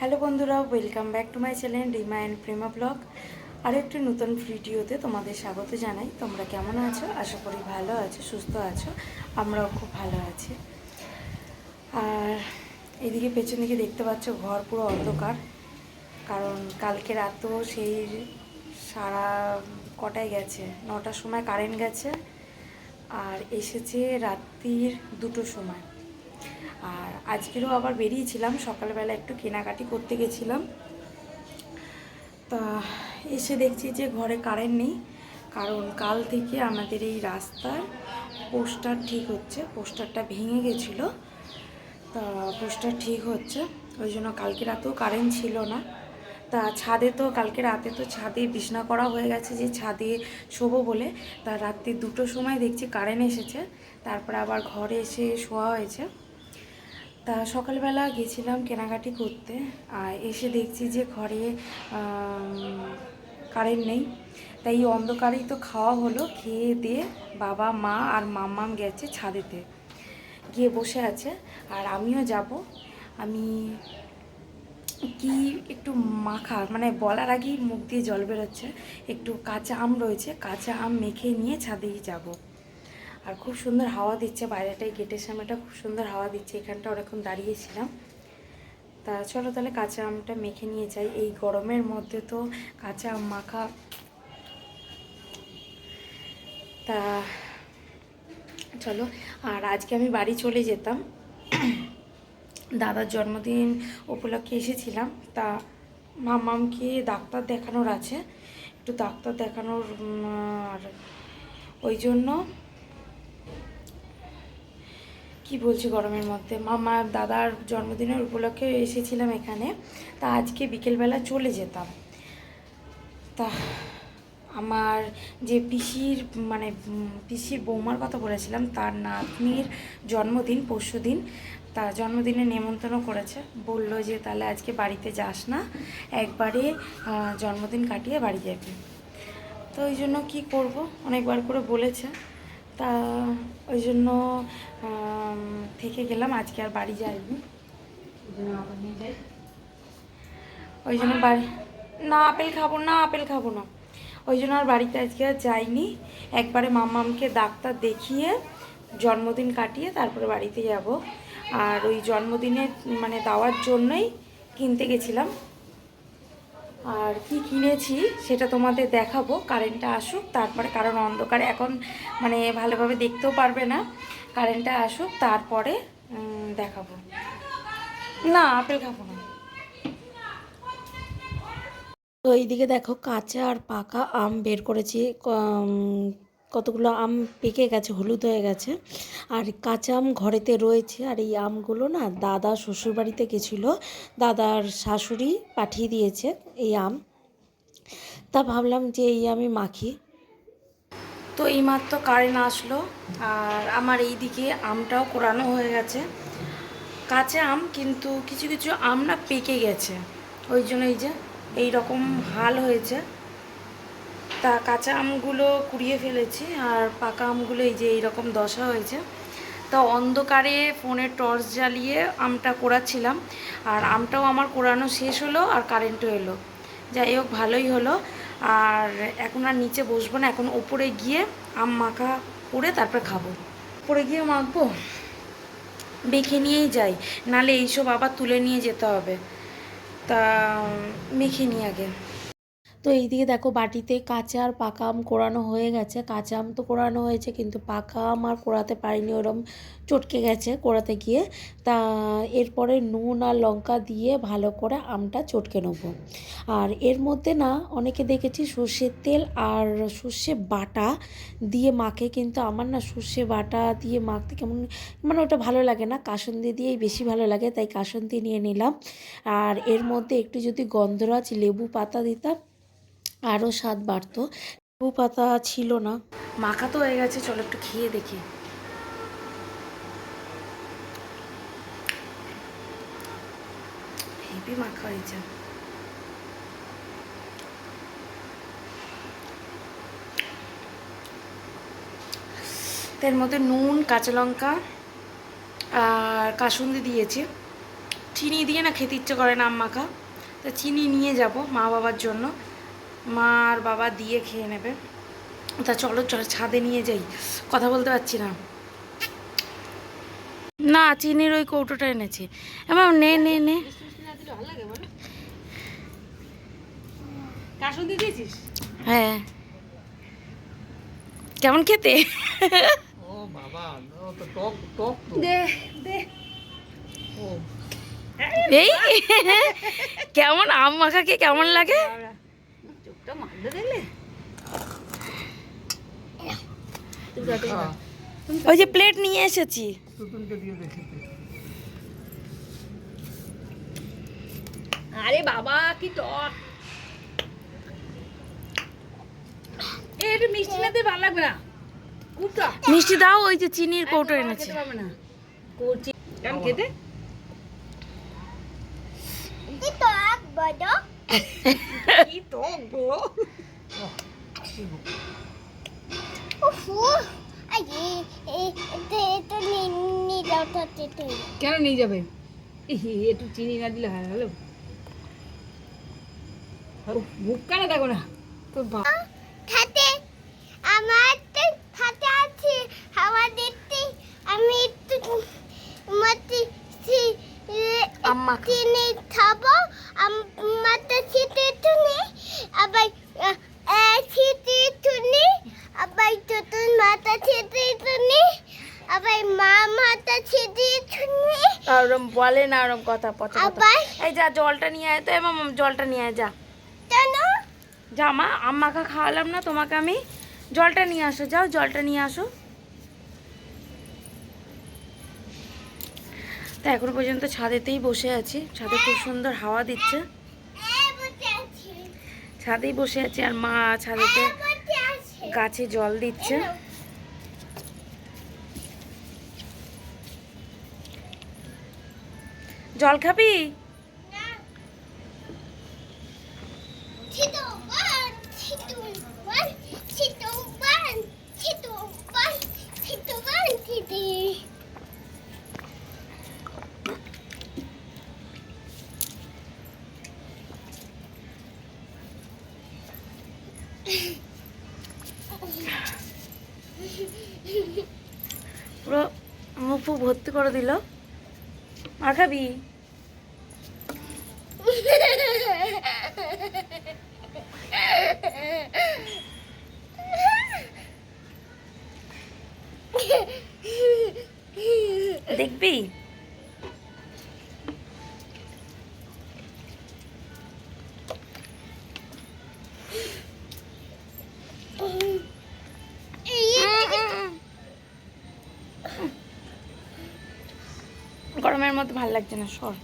Hello বন্ধুরা welcome back to my channel Rima and Prema blog আরও একটি নতুন ভিডিওতে তোমাদের স্বাগত জানাই। তোমরা কেমন আছো? আশা করি ভালো আছো, সুস্থ আছো। আমরাও খুব ভালো আছি। আর এদিকে পেছন দিকে দেখতে পাচ্ছ, ঘর পুরো অন্ধকার। কারণ কালকে রাতও সেই সারা কটায় গেছে? নটার সময় কারেন্ট গেছে। আর এসেছে রাত্রির দুটোর সময়। আর আজকেরও আবার বেরিয়েছিলাম, সকালবেলা একটু কেনাকাটি করতে গেছিলাম। তা এসে দেখছি যে ঘরে কারেন্ট নেই, কারণ কাল থেকে আমাদের এই রাস্তার পোস্টার ঠিক হচ্ছে, পোস্টারটা ভেঙে গেছিল। তা পোস্টার ঠিক হচ্ছে, ওই জন্য কালকে রাতেও কারেন্ট ছিল না। তা ছাদে তো, কালকে রাতে তো ছাদে বিছনা করা হয়ে গেছে যে ছাদে শোবো বলে। তা রাত্রি দুটোর সময় দেখছি কারেন্ট এসেছে, তারপরে আবার ঘরে এসে শোয়া হয়েছে। তা সকালবেলা গেছিলাম কেনাকাটি করতে, আর এসে দেখছি যে ঘরে কারেন্ট নেই। তাই এই অন্ধকারেই তো খাওয়া হলো, খেয়ে দিয়ে বাবা, মা আর মাম্মাম গেছে ছাদেতে। গিয়ে বসে আছে, আর আমিও যাব। আমি কি একটু মাখা মানে বলার আগেই মুখ দিয়ে জল বেরোচ্ছে। একটু কাঁচা আম রয়েছে, কাঁচা আম মেখে নিয়ে ছাদেই যাব। আর খুব সুন্দর হাওয়া দিচ্ছে বাইরেটাই গেটের সামনেটা খুব সুন্দর হাওয়া দিচ্ছে, এখানটা অনেকক্ষণ দাঁড়িয়েছিলাম। তা চলো তাহলে কাঁচা আমটা মেখে নিয়ে যাই, এই গরমের মধ্যে তো কাঁচা আম মাখা। তা চলো, আর আজকে আমি বাড়ি চলে যেতাম। দাদার জন্মদিন উপলক্ষে এসেছিলাম, তা মামামকে ডাক্তার দেখানোর আছে, একটু ডাক্তার দেখানোর আর ওই জন্য কি বলছি গরমের মধ্যে? মামা দাদার জন্মদিনের উপলক্ষে এসেছিলাম এখানে। তা আজকে বিকেলবেলা চলে যেতাম। তা আমার যে পিসির মানে পিসির বৌমার কথা বলেছিলাম, তার নাতনির জন্মদিন, পরশু দিন। তার জন্মদিনে নেমন্তন্ন করেছে। বলল যে, তাহলে আজকে বাড়িতে যাস না। একবারে জন্মদিন কাটিয়ে বাড়ি যাবি। তো ওই জন্য কী করব? অনেকবার করে বলেছে। তা ওই জন্য থেকে গেলাম আজকে আর বাড়ি যাইনি। ওই জন্য বাড়ি না আপেল খাব না আপেল খাব না। ওই জন্য আর বাড়িতে আজকে আর যাইনি। একবারে মামামকে ডাক্তার দেখিয়ে জন্মদিন কাটিয়ে তারপরে বাড়িতে যাব। আর ওই জন্মদিনে মানে দেওয়ার জন্যই কিনতে গেছিলাম। আর কি কিনেছি সেটা তোমাদের দেখাবো কারেন্টটা আসুক, তারপরে কারণ অন্ধকার, এখন মানে ভালোভাবে দেখতেও পারবে না কারেন্টটা আসুক, তারপরে দেখাবো। না, আপেল খাব না। তো এইদিকে দেখো, কাঁচা আর পাকা আম বের করেছি কতগুলো আম পেকে গেছে, হলুদ হয়ে গেছে। আর কাঁচা আম ঘরেতে রয়েছে, আর এই আমগুলো না দাদা শ্বশুরবাড়িতে গেছিল, দাদার শাশুড়ি পাঠিয়ে দিয়েছে এই আম। তা ভাবলাম যে এই আমি মাখি। তো এইমাত্র কারেন্ট আসলো, আর আমার এই দিকে আমটাও কোরানো হয়ে গেছে। কাঁচা আম কিন্তু কিছু কিছু আম না পেকে গেছে। ওই জন্য এই যে এই রকম হাল হয়েছে। তা কাঁচা আমগুলো কুড়িয়ে ফেলেছি আর পাকা আমগুলো এই যে এইরকম দশা হয়েছে। তা অন্ধকারে ফোনে টর্চ জ্বালিয়ে আমটা কোড়াচ্ছিলাম আর আমটাও আমার কোড়ানো শেষ হলো আর কারেন্টও এলো। যাই হোক, ভালোই হলো। আর এখন আর নিচে বসবো না, এখন ওপরে গিয়ে আম মাখা করে তারপর খাব। ওপরে গিয়ে মাখবো? মেখে নিয়েই যাই, নালে এইসব আবার তুলে নিয়ে যেতে হবে। তা, মেখে নিই আগে। তো এইদিকে দেখো বাটিতে কাঁচা আর পাকা আম কোড়ানো হয়ে গেছে। কাঁচা আম তো কোড়ানো হয়েছে, কিন্তু পাকা আম আর কোড়াতে পারিনি, ওরম চটকে গেছে কোড়াতে গিয়ে। তা এরপরে নুন আর লঙ্কা দিয়ে ভালো করে আমটা চটকে নেব। আর এর মধ্যে না, অনেকে দেখেছি সর্ষের তেল আর সর্ষে বাটা দিয়ে মাখে, কিন্তু আমার না সর্ষে বাটা দিয়ে মাখতে কেমন মানে ওটা ভালো লাগে না। কাসন্দি দিয়েই বেশি ভালো লাগে, তাই কাসন্দি নিয়ে নিলাম। আর এর মধ্যে একটু যদি গন্ধরাজ লেবু পাতা দিতাম আরও স্বাদ বাড়তো। লেবু পাতা ছিল না। মাখা তো হয়ে গেছে, চলো একটু খেয়ে দেখি। হেভি মাখা হয়েছে। এর মধ্যে নুন, কাঁচা লঙ্কা আর কাসুন্দি দিয়েছি। চিনি দিয়ে না খেতে ইচ্ছে করে না আম মাখা। তা চিনি নিয়ে যাব মা বাবার জন্য। মা আর বাবা দিয়ে খেয়ে নেবে। তা চলো চলো ছাদে নিয়ে যাই। কথা বলতে পারছি না। না চিনির ওই কৌটোটা এনেছি। এবার নে নে নে। হ্যাঁ। কেমন খেতে? ও বাবা ও তো টক টক তো। দে দে। ও। এই কেমন আম মাখাকে কেমন লাগে? দেখলে? ওই যে প্লেট নিয়ে এসেছি। আরে বাবা কি টক। এ একটু মিষ্টি না ভালো লাগবে না? মিষ্টি দাও ওই যে চিনির কৌটো এনেছি। খেতে কি টক গো কেন নিয়ে যাবে? একটু চিনি না দিলে হয় হ্যালো? মুখ কেন দেখো না। তো বা খাতে আমার তো খাতে আছে হাওয়া দিতে আমি একটু মতি চিনি খাব আমার ছিটে টুনি আবার ছিটে টুনি আবার তোর মাথা ছিটে টুনি আবার মা মাথা ছিটে টুনি ওরম বলে না ওরম কথা পচা কথা এই যা জলটা নিয়ে আয় তো এবার জলটা নিয়ে আয় যা কেন যা মা আম মাখা খাওয়ালাম না তোমাকে আমি জলটা নিয়ে আসো যাও জলটা নিয়ে আসো তা এখন পর্যন্ত ছাদেতেই বসে আছি। ছাদে খুব সুন্দর হাওয়া দিচ্ছে। ছাদেই বসে আছে আর মা ছাদেতে গাছে জল দিচ্ছে। জল খাবি? পুরো মুখ ভর্তি করে দিল। আর খাবি? মধ্যে ভালো লাগছে না সর।